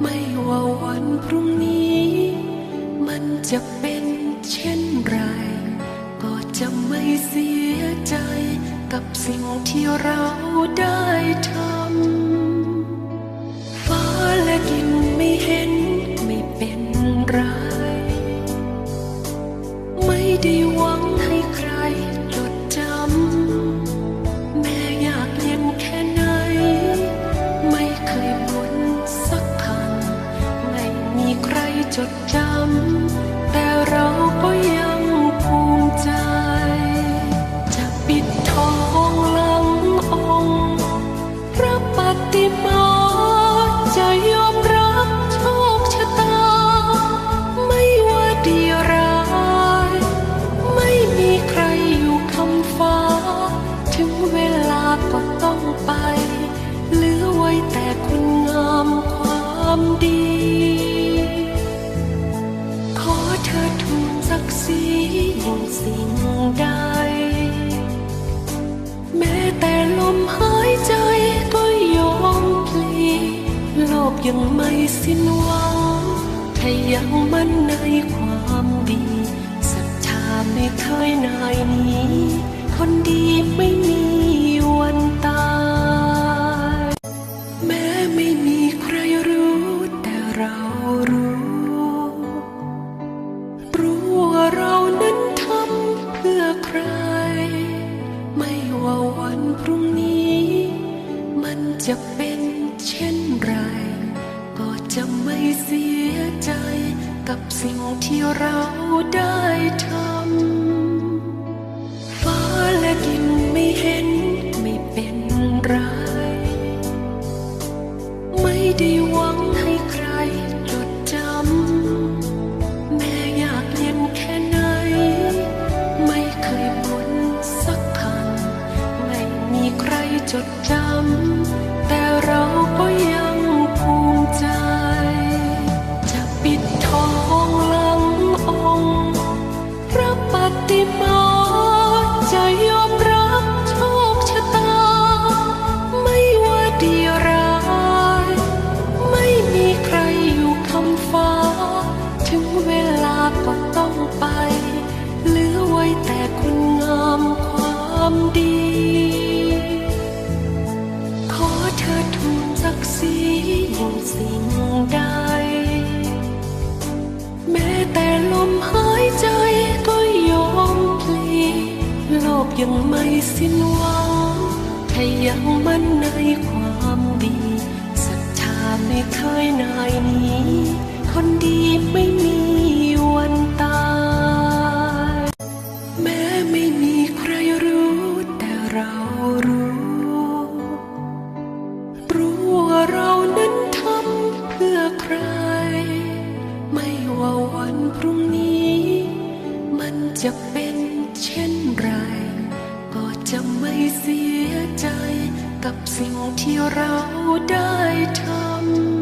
ไม่ว่าวันพรุ่งนี้ มันจะเป็นเช่นไร ก็จะไม่เสียใจกับสิ่งที่เราได้ทำ ฟ้าและดินไม่เห็นไม่เป็น จดจำแต่เราก็ยังภูมิใจ ยังไม่สิ้นหวังถ้ายังมั่นในความดีศรัทธาไม่เคยนายนี้ คนดีไม่มีวันตาย แม้ไม่มีใครรู้แต่เรารู้ รู้ว่าเรานั้นทำเพื่อใคร ไม่ว่าวันพรุ่งนี้ มันจะเป็น สียใจกับสิ่งที่เราได้ทำ ฟ้าและดินไม่เห็นไม่เป็นไร ไม่ได้หวังให้ใครจดจำ แม้อยากเย็นแค่ไหน ไม่เคยบ่นสักคำไม่มีใครจดจำ แต่เราก็ ความดี ขอเธอทูลศักดิ์ศรียิ่งสิ่งใด แม้แต่ลมหายใจก็ยอมพลี โลกยังไม่สิ้นหวังถ้ายังมั่นในความดีศรัทธาไม่เคยนายหนี้ คนดีไม่มี จะไม่เสียใจกับสิ่งที่เราได้ทำ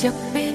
చెప్పే